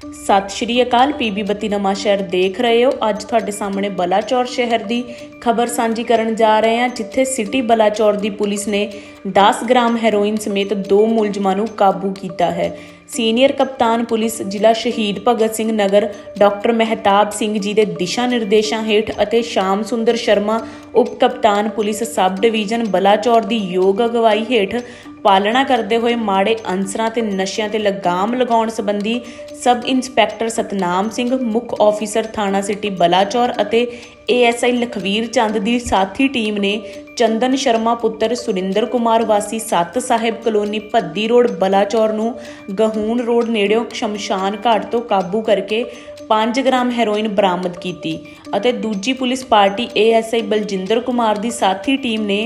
ਸਤਿ ਸ਼੍ਰੀ ਅਕਾਲ, ਪੀਬੀ ਬੱਤੀ ਨਵਾਂ ਸ਼ਹਿਰ ਦੇਖ ਰਹੇ ਹੋ। ਅੱਜ ਤੁਹਾਡੇ ਸਾਹਮਣੇ ਬਲਾਚੌਰ ਸ਼ਹਿਰ ਦੀ ਖਬਰ ਸਾਂਝੀ ਕਰਨ ਜਾ ਰਹੇ ਹਾਂ, ਜਿੱਥੇ ਸਿਟੀ ਬਲਾਚੌਰ ਦੀ ਪੁਲਿਸ ਨੇ 10 ਗ੍ਰਾਮ ਹੈਰੋਇਨ ਸਮੇਤ ਦੋ ਮੁਲਜ਼ਮਾਂ ਨੂੰ ਕਾਬੂ ਕੀਤਾ ਹੈ। ਸੀਨੀਅਰ ਕਪਤਾਨ ਪੁਲਿਸ ਜ਼ਿਲ੍ਹਾ ਸ਼ਹੀਦ ਭਗਤ ਸਿੰਘ ਨਗਰ, ਡਾਕਟਰ ਮਹਿਤਾਬ ਸਿੰਘ ਜੀ ਦੇ ਦਿਸ਼ਾ ਨਿਰਦੇਸ਼ਾਂ ਹੇਠ ਅਤੇ ਸ਼ਾਮ ਸੁੰਦਰ ਸ਼ਰਮਾ ਉਪ ਕਪਤਾਨ ਪੁਲਿਸ ਸਬ ਡਿਵੀਜ਼ਨ ਬਲਾਚੌਰ ਦੀ ਯੋਗ ਅਗਵਾਈ ਹੇਠ ਪਾਲਣਾ ਕਰਦੇ ਹੋਏ ਮਾੜੇ ਅਨਸਰਾਂ ਤੇ ਨਸ਼ਿਆਂ ਤੇ ਲਗਾਮ ਲਗਾਉਣ ਸੰਬੰਧੀ ਸਬ ਇੰਸਪੈਕਟਰ ਸਤਨਾਮ ਸਿੰਘ, ਮੁੱਖ ਆਫੀਸਰ ਥਾਣਾ ਸਿਟੀ ਬਲਾਚੌਰ ਅਤੇ ਏਐਸਆਈ ਲਖਵੀਰ ਚੰਦ ਦੀ ਸਾਥੀ ਟੀਮ ਨੇ ਚੰਦਨ ਸ਼ਰਮਾ ਪੁੱਤਰ ਸੁਰਿੰਦਰ ਕੁਮਾਰ ਵਾਸੀ ਸੱਤ ਸਾਹਿਬ ਕਲੋਨੀ ਭੱਦੀ ਰੋਡ, ਬਲਾਚੌਰ ਨੂੰ ਗਹੂਨ ਰੋਡ ਨੇੜਿਓਂ ਸ਼ਮਸ਼ਾਨ ਘਾਟ ਤੋਂ ਕਾਬੂ ਕਰਕੇ 5 ਗ੍ਰਾਮ ਹੈਰੋਇਨ ਬਰਾਮਦ ਕੀਤੀ ਅਤੇ ਦੂਜੀ police party ASI Baljinder Kumar ਦੀ ਸਾਥੀ ਟੀਮ ਨੇ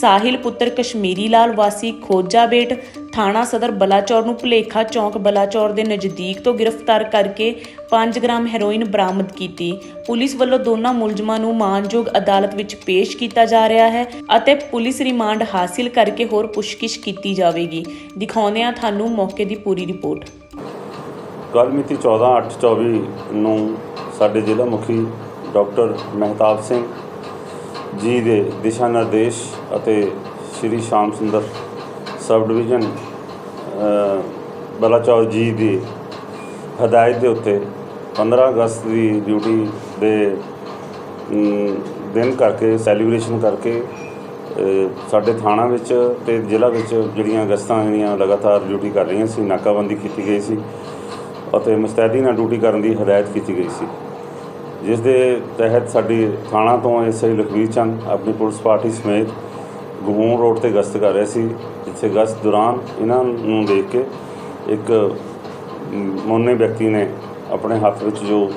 ਸਾਹਿਲ ਪੁੱਤਰ ਕਸ਼ਮੀਰੀ ਲਾਲ ਵਾਸੀ ਖੋਜਾ ਬੇਟ ਥਾਣਾ ਸਦਰ ਬਲਾਚੌਰ ਨੂੰ ਭੁਲੇਖਾ ਚੌਂਕ ਬਲਾਚੌਰ ਦੇ ਨਜ਼ਦੀਕ ਤੋਂ ਗ੍ਰਿਫਤਾਰ ਕਰਕੇ 5 ਗ੍ਰਾਮ ਹੈਰੋਇਨ ਬਰਾਮਦ ਕੀਤੀ। ਪੁਲਿਸ ਵੱਲੋਂ ਦੋਨਾਂ ਮੁਲਜ਼ਮਾਂ ਨੂੰ ਮਾਨਯੋਗ ਅਦਾਲਤ ਵਿੱਚ ਪੇਸ਼ ਕੀਤਾ ਜਾ ਰਿਹਾ ਹੈ ਅਤੇ ਪੁਲਿਸ ਰਿਮਾਂਡ ਹਾਸਿਲ ਕਰਕੇ ਹੋਰ ਪੁੱਛਗਿੱਛ ਕੀਤੀ ਜਾਵੇਗੀ। ਦਿਖਾਉਂਦੇ ਹਾਂ ਤੁਹਾਨੂੰ ਮੌਕੇ ਦੀ ਪੂਰੀ ਰਿਪੋਰਟ। ਕੱਲ੍ਹ ਮਿਤੀ 14/8/24 ਨੂੰ ਸਾਡੇ ਜ਼ਿਲ੍ਹਾ ਮੁਖੀ ਡਾਕਟਰ ਮਹਿਤਾਬ ਸਿੰਘ ਜੀ ਦੇ ਦਿਸ਼ਾ ਨਿਰਦੇਸ਼ ਅਤੇ ਸ਼੍ਰੀ ਸ਼ਾਮ ਸੁੰਦਰ ਸਬ ਡਿਵੀਜ਼ਨ ਅ, ਬਲਾਚੌਰ ਜੀ ਦੀ ਹਦਾਇਤ ਦੇ ਉੱਤੇ 15 ਅਗਸਤ ਦੀ ਡਿਊਟੀ ਦੇ ਦਿਨ ਕਰਕੇ ਸੈਲੀਬ੍ਰੇਸ਼ਨ ਕਰਕੇ ਸਾਡੇ ਥਾਣਾ ਵਿੱਚ ਤੇ ਜ਼ਿਲ੍ਹਾ ਵਿੱਚ ਜਿਹੜੀਆਂ ਗਸਤਾਂ ਜਿਹੜੀਆਂ ਲਗਾਤਾਰ ਡਿਊਟੀ ਕਰ ਰਹੀਆਂ ਸੀ ਨਾਕਾਬੰਦੀ ਕੀਤੀ ਗਈ ਸੀ ਅਤੇ ਮੁਸਤੈਦੀ ਨਾਲ ਡਿਊਟੀ ਕਰਨ ਦੀ ਹਦਾਇਤ ਕੀਤੀ ਗਈ ਸੀ। ਜਿਸ ਦੇ ਤਹਿਤ ਸਾਡੀ ਥਾਣਾ ਤੋਂ ਐਸਆਈ ਲਖਵੀਰ ਚੰਦ ਆਪਣੀ ਪੁਲਿਸ ਪਾਰਟੀ ਸਮੇਤ ਗਹੂਣ ਰੋਡ ਤੇ ਗਸ਼ਤ ਕਰ ਰਹੇ ਸੀ, ਜਿੱਥੇ ਗਸ਼ਤ ਦੌਰਾਨ ਇਹਨਾਂ ਨੂੰ ਦੇਖ ਕੇ ਇੱਕ ਮੋਨੇ ਵਿਅਕਤੀ ਨੇ ਆਪਣੇ ਹੱਥ ਵਿੱਚ ਜੋ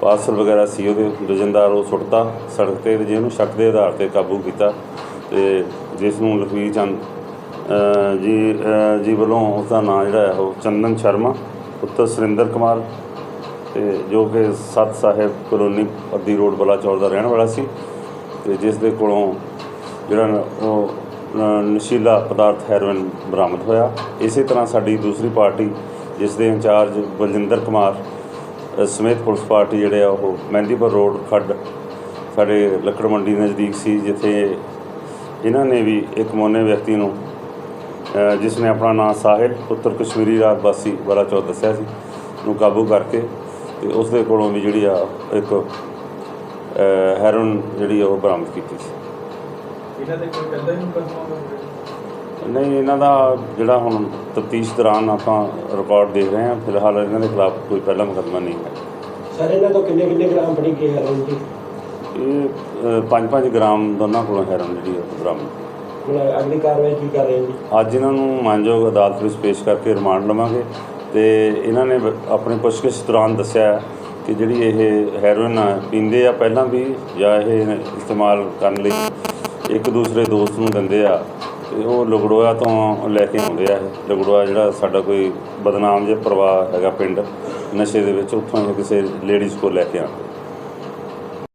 ਪਾਰਸਲ ਵਗੈਰਾ ਸੀ ਉਹਦੇ ਵਜਨਦਾਰ ਉਹ ਸੁੱਟਤਾ, ਸੜਕ ਤੇ ਤੇ ਜਿਹਨੂੰ ਸ਼ੱਕ ਦੇ ਆਧਾਰ ਤੇ ਕਾਬੂ ਕੀਤਾ ਤੇ ਜਿਸ ਨੂੰ ਲਖਵੀਰ ਚੰਦ ਜੀ ਜੀ ਵੱਲੋਂ ਉਸਦਾ ਨਾਂ ਜਿਹੜਾ ਹੈ ਉਹ ਚੰਦਨ ਸ਼ਰਮਾ, ਪੁੱਤਰ ਸੁਰਿੰਦਰ ਕੁਮਾਰ ਤੇ ਜੋ ਕਿ ਸਤ ਸਾਹਿਬ ਕਲੋਨੀ ਅੱਧੀ ਰੋਡ ਬਲਾਚੌਰ ਦਾ ਰਹਿਣ ਵਾਲਾ ਸੀ ਤੇ ਜਿਸ ਦੇ ਕੋਲੋਂ ਜਿਹੜਾ ਉਹ ਨਸ਼ੀਲਾ ਪਦਾਰਥ ਹੈਰੋਇਨ ਬਰਾਮਦ ਹੋਇਆ। ਇਸੇ ਤਰ੍ਹਾਂ ਸਾਡੀ ਦੂਸਰੀ ਪਾਰਟੀ, ਜਿਸ ਦੇ ਇੰਚਾਰਜ ਬਲਜਿੰਦਰ ਕੁਮਾਰ ਸਮੇਤ ਪੁਲਿਸ ਪਾਰਟੀ ਜਿਹੜੇ ਆ, ਉਹ ਮਹਿੰਦੀਪੁਰ ਰੋਡ ਖੱਡ ਸਾਡੇ ਲੱਕੜ ਮੰਡੀ ਨਜ਼ਦੀਕ ਸੀ, ਜਿੱਥੇ ਇਹਨਾਂ ਨੇ ਵੀ ਇੱਕ ਮੋਨੇ ਵਿਅਕਤੀ ਨੂੰ ਜਿਸ ਨੇ ਆਪਣਾ ਨਾਮ ਸਾਹਿਲ ਪੁੱਤਰ ਕਸ਼ਮੀਰੀ ਰਾਜ ਵਾਸੀ ਬਲਾਚੌਰ ਦੱਸਿਆ ਸੀ, ਨੂੰ ਕਾਬੂ ਕਰਕੇ ਤੇ ਉਸ ਦੇ ਕੋਲੋਂ ਵੀ ਜਿਹੜੀ ਆ ਇੱਕ ਅ, ਹੈਰੋਇਨ ਜਿਹੜੀ ਆ ਉਹ ਬਰਾਮਦ ਕੀਤੀ ਸੀ। ਇਹਨਾਂ ਦੇ ਕੋਈ ਪਹਿਲਾਂ ਹੀ ਮੁਕੱਦਮਾ ਨਹੀਂ ਇਹਨਾਂ ਦਾ ਜਿਹੜਾ ਹੁਣ ਤਫਤੀਸ਼ ਦੌਰਾਨ ਆਪਾਂ ਰਿਕਾਰਡ ਦੇਖ ਰਹੇ ਹਾਂ ਫਿਲਹਾਲ ਇਹਨਾਂ ਦੇ ਖਿਲਾਫ ਕੋਈ ਪਹਿਲਾ ਮੁਕੱਦਮਾ ਨਹੀਂ ਹੈ। ਸਰ ਇਹਨਾਂ ਤੋਂ ਕਿੰਨੇ ਕਿੰਨੇ ਗ੍ਰਾਮ ਬਣੀ ਗਈ ਹੈਰੋਇਨ ਜੀ? ਇਹ 5-5 ਗ੍ਰਾਮ ਦੋਨਾਂ ਕੋਲੋਂ ਹੈਰੋਇਨ ਜਿਹੜੀ ਆ ਉਹ ਬਰਾਮਦ ਅਗਲੀ ਕਾਰਵਾਈ ਕੀ ਕਰ ਰਹੇ ਜੀ ਅੱਜ ਇਹਨਾਂ ਨੂੰ ਮਾਨਯੋਗ ਅਦਾਲਤ ਵਿੱਚ ਪੇਸ਼ ਕਰਕੇ ਰਿਮਾਂਡ ਲਵਾਂਗੇ। ਤੇ ਇਹਨਾਂ ਨੇ ਬ- ਆਪਣੀ ਪੁੱਛਗਿੱਛ ਦੌਰਾਨ ਦੱਸਿਆ ਕਿ ਜਿਹੜੀ ਇਹ ਹੈਰੋਇਨ ਆ, ਪੀਂਦੇ ਆ ਪਹਿਲਾਂ ਵੀ ਜਾਂ ਇਹ ਇਸਤੇਮਾਲ ਕਰਨ ਲਈ ਇੱਕ ਦੂਸਰੇ ਦੋਸਤ ਨੂੰ ਦਿੰਦੇ ਆ ਤੇ ਉਹ ਲਗੜੋਆ ਤੋਂ ਲੈ ਕੇ ਆਉਂਦੇ ਆ ਇਹ। ਲਗੜੋਆ ਜਿਹੜਾ ਸਾਡਾ ਕੋਈ ਬਦਨਾਮ ਜਿਹਾ ਪਰਿਵਾਰ ਹੈਗਾ ਪਿੰਡ ਨਸ਼ੇ ਦੇ ਵਿੱਚ ਉੱਥੋਂ ਇਹ ਕਿਸੇ ਲੇਡੀਜ਼ ਕੋਲ ਲੈ ਕੇ ਆਉਂਦੇ